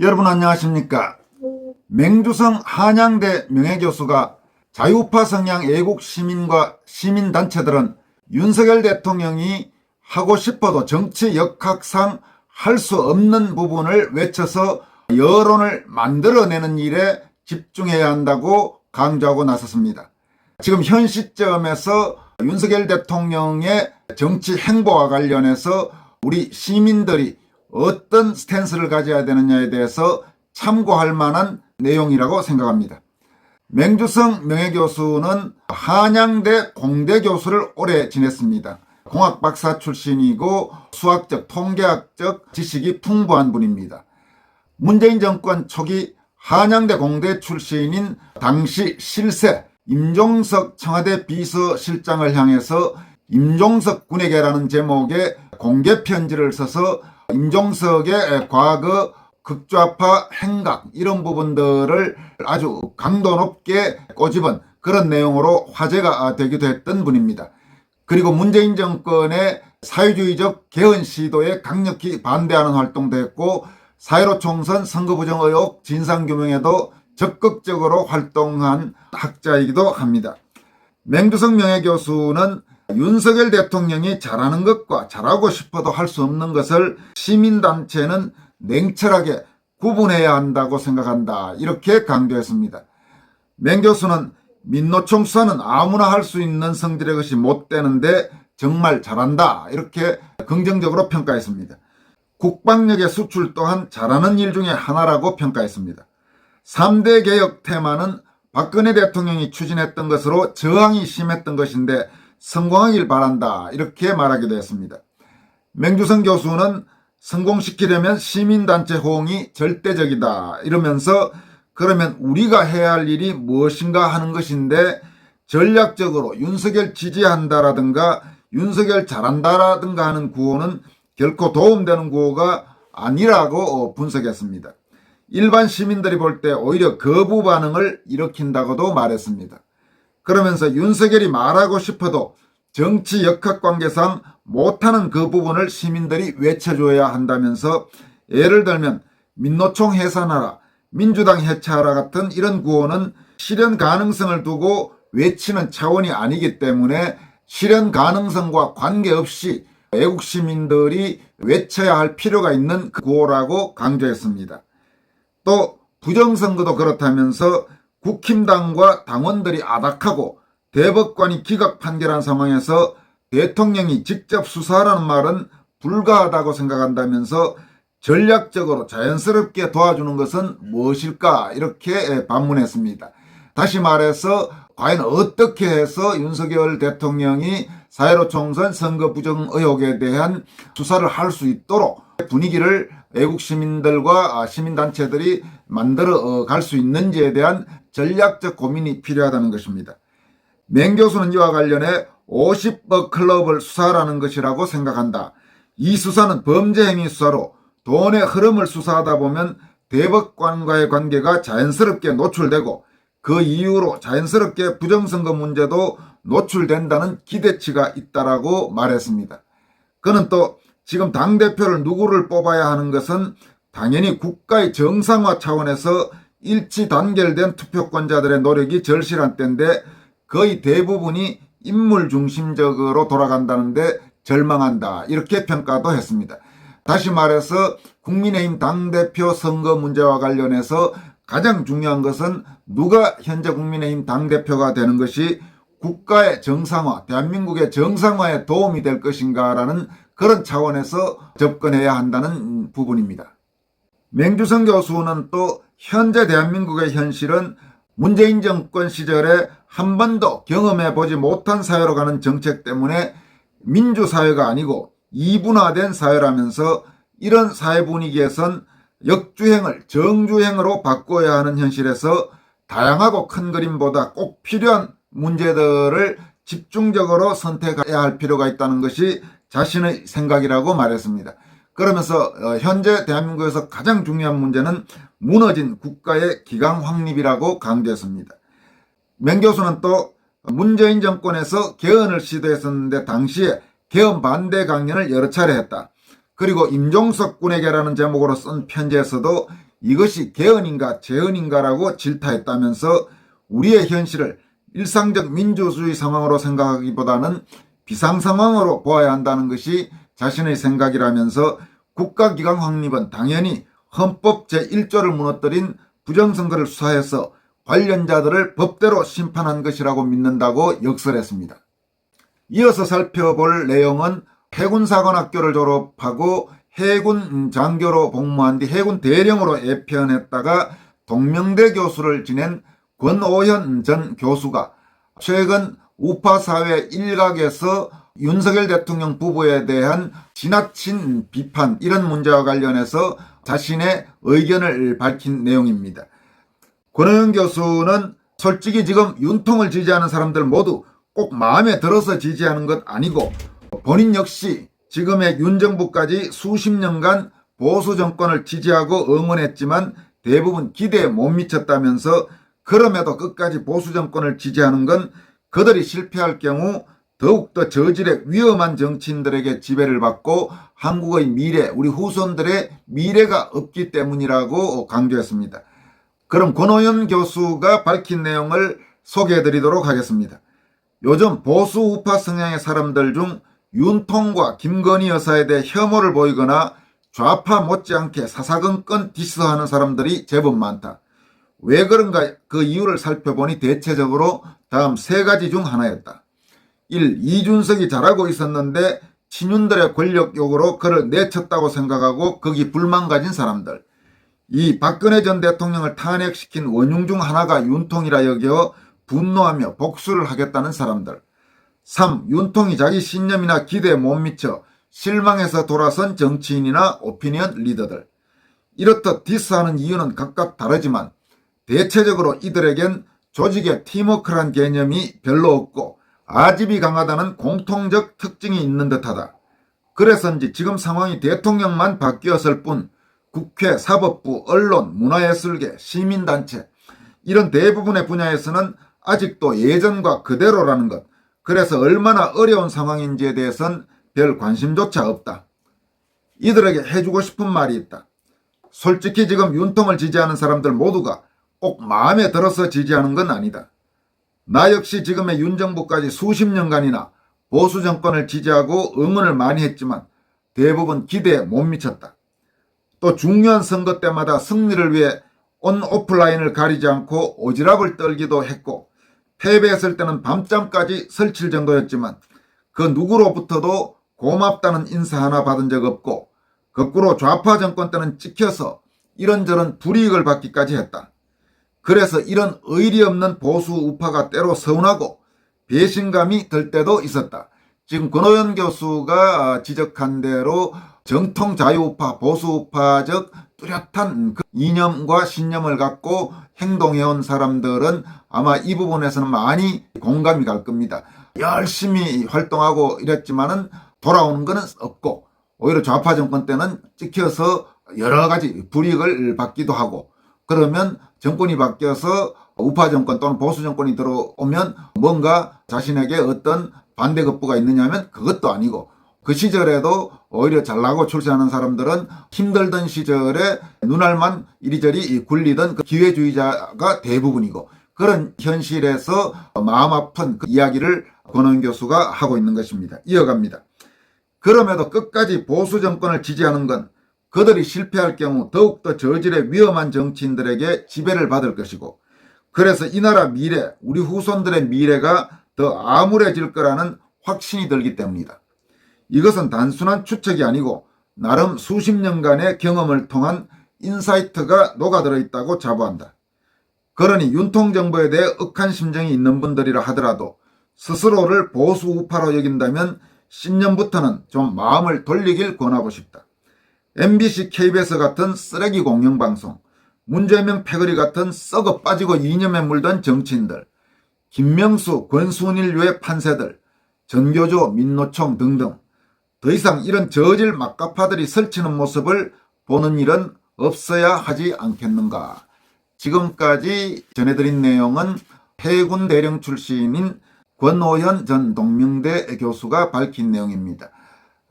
여러분 안녕하십니까? 맹주성 한양대 명예교수가 자유파 성향 애국 시민과 시민단체들은 윤석열 대통령이 하고 싶어도 정치 역학상 할 수 없는 부분을 외쳐서 여론을 만들어내는 일에 집중해야 한다고 강조하고 나섰습니다. 지금 현 시점에서 윤석열 대통령의 정치 행보와 관련해서 우리 시민들이 어떤 스탠스를 가져야 되느냐에 대해서 참고할 만한 내용이라고 생각합니다. 맹주성 명예교수는 한양대 공대 교수를 오래 지냈습니다. 공학 박사 출신이고 수학적, 통계학적 지식이 풍부한 분입니다. 문재인 정권 초기 한양대 공대 출신인 당시 실세 임종석 청와대 비서실장을 향해서 임종석 군에게라는 제목의 공개 편지를 써서 임종석의 과거 극좌파 행각 이런 부분들을 아주 강도 높게 꼬집은 그런 내용으로 화제가 되기도 했던 분입니다. 그리고 문재인 정권의 사회주의적 개헌 시도에 강력히 반대하는 활동도 했고 4.15 총선 선거 부정 의혹 진상규명에도 적극적으로 활동한 학자이기도 합니다. 맹주성 명예교수는 윤석열 대통령이 잘하는 것과 잘하고 싶어도 할 수 없는 것을 시민단체는 냉철하게 구분해야 한다고 생각한다. 이렇게 강조했습니다. 맹 교수는 민노총 수사는 아무나 할 수 있는 성질의 것이 못 되는데 정말 잘한다. 이렇게 긍정적으로 평가했습니다. 국방력의 수출 또한 잘하는 일 중에 하나라고 평가했습니다. 3대 개혁 테마는 박근혜 대통령이 추진했던 것으로 저항이 심했던 것인데 성공하길 바란다. 이렇게 말하기도 했습니다. 맹주성 교수는 성공시키려면 시민단체 호응이 절대적이다. 이러면서 그러면 우리가 해야 할 일이 무엇인가 하는 것인데 전략적으로 윤석열 지지한다라든가 윤석열 잘한다라든가 하는 구호는 결코 도움되는 구호가 아니라고 분석했습니다. 일반 시민들이 볼 때 오히려 거부 반응을 일으킨다고도 말했습니다. 그러면서 윤석열이 말하고 싶어도 정치 역학 관계상 못하는 그 부분을 시민들이 외쳐줘야 한다면서 예를 들면 민노총 해산하라, 민주당 해체하라 같은 이런 구호는 실현 가능성을 두고 외치는 차원이 아니기 때문에 실현 가능성과 관계없이 애국 시민들이 외쳐야 할 필요가 있는 그 구호라고 강조했습니다. 또 부정선거도 그렇다면서 국힘당과 당원들이 아닥하고 대법관이 기각 판결한 상황에서 대통령이 직접 수사하라는 말은 불가하다고 생각한다면서 전략적으로 자연스럽게 도와주는 것은 무엇일까 이렇게 반문했습니다. 다시 말해서 과연 어떻게 해서 윤석열 대통령이 4.15 총선 선거 부정 의혹에 대한 수사를 할 수 있도록 분위기를 애국 시민들과 시민단체들이 만들어 갈 수 있는지에 대한 전략적 고민이 필요하다는 것입니다. 맹 교수는 이와 관련해 50억 클럽을 수사하라는 것이라고 생각한다. 이 수사는 범죄 행위 수사로 돈의 흐름을 수사하다 보면 대법관과의 관계가 자연스럽게 노출되고 그 이후로 자연스럽게 부정선거 문제도 노출된다는 기대치가 있다라고 말했습니다. 그는 또 지금 당대표를 누구를 뽑아야 하는 것은 당연히 국가의 정상화 차원에서 일치 단결된 투표권자들의 노력이 절실한 때인데 거의 대부분이 인물 중심적으로 돌아간다는데 절망한다. 이렇게 평가도 했습니다. 다시 말해서 국민의힘 당대표 선거 문제와 관련해서 가장 중요한 것은 누가 현재 국민의힘 당대표가 되는 것이 국가의 정상화, 대한민국의 정상화에 도움이 될 것인가라는 그런 차원에서 접근해야 한다는 부분입니다. 맹주성 교수는 또 현재 대한민국의 현실은 문재인 정권 시절에 한 번도 경험해 보지 못한 사회로 가는 정책 때문에 민주사회가 아니고 이분화된 사회라면서 이런 사회 분위기에선 역주행을 정주행으로 바꿔야 하는 현실에서 다양하고 큰 그림보다 꼭 필요한 문제들을 집중적으로 선택해야 할 필요가 있다는 것이 자신의 생각이라고 말했습니다. 그러면서 어, 현재 대한민국에서 가장 중요한 문제는 무너진 국가의 기강 확립이라고 강조했습니다. 맹 교수는 또 문재인 정권에서 개헌을 시도했었는데 당시에 개헌 반대 강연을 여러 차례 했다. 그리고 임종석 군에게라는 제목으로 쓴 편지에서도 이것이 개헌인가 재헌인가라고 질타했다면서 우리의 현실을 일상적 민주주의 상황으로 생각하기보다는 비상 상황으로 보아야 한다는 것이 자신의 생각이라면서 국가기관 확립은 당연히 헌법 제1조를 무너뜨린 부정선거를 수사해서 관련자들을 법대로 심판한 것이라고 믿는다고 역설했습니다. 이어서 살펴볼 내용은 해군사관학교를 졸업하고 해군 장교로 복무한 뒤 해군 대령으로 예편했다가 동명대 교수를 지낸 권오현 전 교수가 최근 우파사회 일각에서 윤석열 대통령 부부에 대한 지나친 비판 이런 문제와 관련해서 자신의 의견을 밝힌 내용입니다. 권오현 교수는 솔직히 지금 윤통을 지지하는 사람들 모두 꼭 마음에 들어서 지지하는 것 아니고 본인 역시 지금의 윤 정부까지 수십 년간 보수 정권을 지지하고 응원했지만 대부분 기대에 못 미쳤다면서 그럼에도 끝까지 보수 정권을 지지하는 건 그들이 실패할 경우 더욱더 저질의 위험한 정치인들에게 지배를 받고 한국의 미래, 우리 후손들의 미래가 없기 때문이라고 강조했습니다. 그럼 권오현 교수가 밝힌 내용을 소개해 드리도록 하겠습니다. 요즘 보수 우파 성향의 사람들 중 윤통과 김건희 여사에 대해 혐오를 보이거나 좌파 못지않게 사사건건 디스하는 사람들이 제법 많다. 왜 그런가 그 이유를 살펴보니 대체적으로 다음 세 가지 중 하나였다. 1. 이준석이 잘하고 있었는데 친윤들의 권력욕으로 그를 내쳤다고 생각하고 거기 불만 가진 사람들. 2. 박근혜 전 대통령을 탄핵시킨 원흉 중 하나가 윤통이라 여겨 분노하며 복수를 하겠다는 사람들. 3. 윤통이 자기 신념이나 기대에 못 미쳐 실망해서 돌아선 정치인이나 오피니언 리더들. 이렇듯 디스하는 이유는 각각 다르지만 대체적으로 이들에겐 조직의 팀워크란 개념이 별로 없고 아집이 강하다는 공통적 특징이 있는 듯하다. 그래서인지 지금 상황이 대통령만 바뀌었을 뿐 국회, 사법부, 언론, 문화예술계, 시민단체 이런 대부분의 분야에서는 아직도 예전과 그대로라는 것. 그래서 얼마나 어려운 상황인지에 대해선 별 관심조차 없다. 이들에게 해주고 싶은 말이 있다. 솔직히 지금 윤통을 지지하는 사람들 모두가 꼭 마음에 들어서 지지하는 건 아니다. 나 역시 지금의 윤 정부까지 수십 년간이나 보수 정권을 지지하고 응원을 많이 했지만 대부분 기대에 못 미쳤다. 또 중요한 선거 때마다 승리를 위해 온 오프라인을 가리지 않고 오지랖을 떨기도 했고 패배했을 때는 밤잠까지 설칠 정도였지만 그 누구로부터도 고맙다는 인사 하나 받은 적 없고 거꾸로 좌파 정권 때는 찍혀서 이런저런 불이익을 받기까지 했다. 그래서 이런 의리 없는 보수 우파가 때로 서운하고 배신감이 들 때도 있었다. 지금 권호연 교수가 지적한 대로 정통 자유우파, 보수우파적 뚜렷한 그 이념과 신념을 갖고 행동해온 사람들은 아마 이 부분에서는 많이 공감이 갈 겁니다. 열심히 활동하고 이랬지만은 돌아오는 것은 없고 오히려 좌파 정권 때는 찍혀서 여러 가지 불이익을 받기도 하고 그러면 정권이 바뀌어서 우파 정권 또는 보수 정권이 들어오면 뭔가 자신에게 어떤 반대급부가 있느냐 하면 그것도 아니고 그 시절에도 오히려 잘나고 출세하는 사람들은 힘들던 시절에 눈알만 이리저리 굴리던 그 기회주의자가 대부분이고 그런 현실에서 마음 아픈 그 이야기를 권원 교수가 하고 있는 것입니다. 이어갑니다. 그럼에도 끝까지 보수 정권을 지지하는 건 그들이 실패할 경우 더욱더 저질의 위험한 정치인들에게 지배를 받을 것이고 그래서 이 나라 미래, 우리 후손들의 미래가 더 암울해질 거라는 확신이 들기 때문이다. 이것은 단순한 추측이 아니고 나름 수십 년간의 경험을 통한 인사이트가 녹아들어 있다고 자부한다. 그러니 윤통 정부에 대해 억한 심정이 있는 분들이라 하더라도 스스로를 보수 우파로 여긴다면 신년부터는 좀 마음을 돌리길 권하고 싶다. MBC, KBS 같은 쓰레기 공영방송, 문재명 패거리 같은 썩어 빠지고 이념에 물든 정치인들, 김명수, 권순일류의 판세들, 전교조, 민노총 등등 더 이상 이런 저질 막가파들이 설치는 모습을 보는 일은 없어야 하지 않겠는가. 지금까지 전해드린 내용은 해군 대령 출신인 권오현 전 동명대 교수가 밝힌 내용입니다.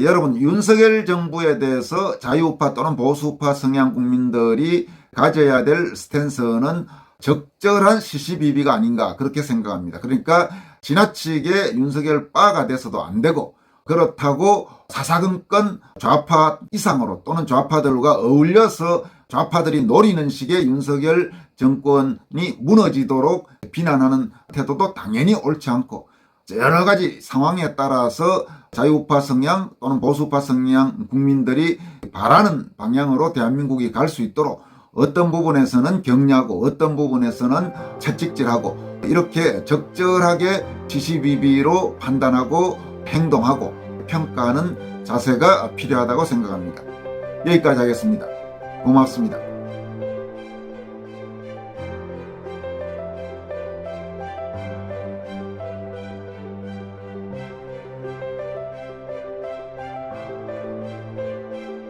여러분 윤석열 정부에 대해서 자유우파 또는 보수우파 성향 국민들이 가져야 될 스탠스는 적절한 시시비비가 아닌가 그렇게 생각합니다. 그러니까 지나치게 윤석열 바가 돼서도 안 되고 그렇다고 사사건건 좌파 이상으로 또는 좌파들과 어울려서 좌파들이 노리는 식의 윤석열 정권이 무너지도록 비난하는 태도도 당연히 옳지 않고 여러 가지 상황에 따라서 자유우파 성향 또는 보수파 성향 국민들이 바라는 방향으로 대한민국이 갈 수 있도록 어떤 부분에서는 격려하고 어떤 부분에서는 채찍질하고 이렇게 적절하게 지시비비로 판단하고 행동하고 평가하는 자세가 필요하다고 생각합니다. 여기까지 하겠습니다. 고맙습니다.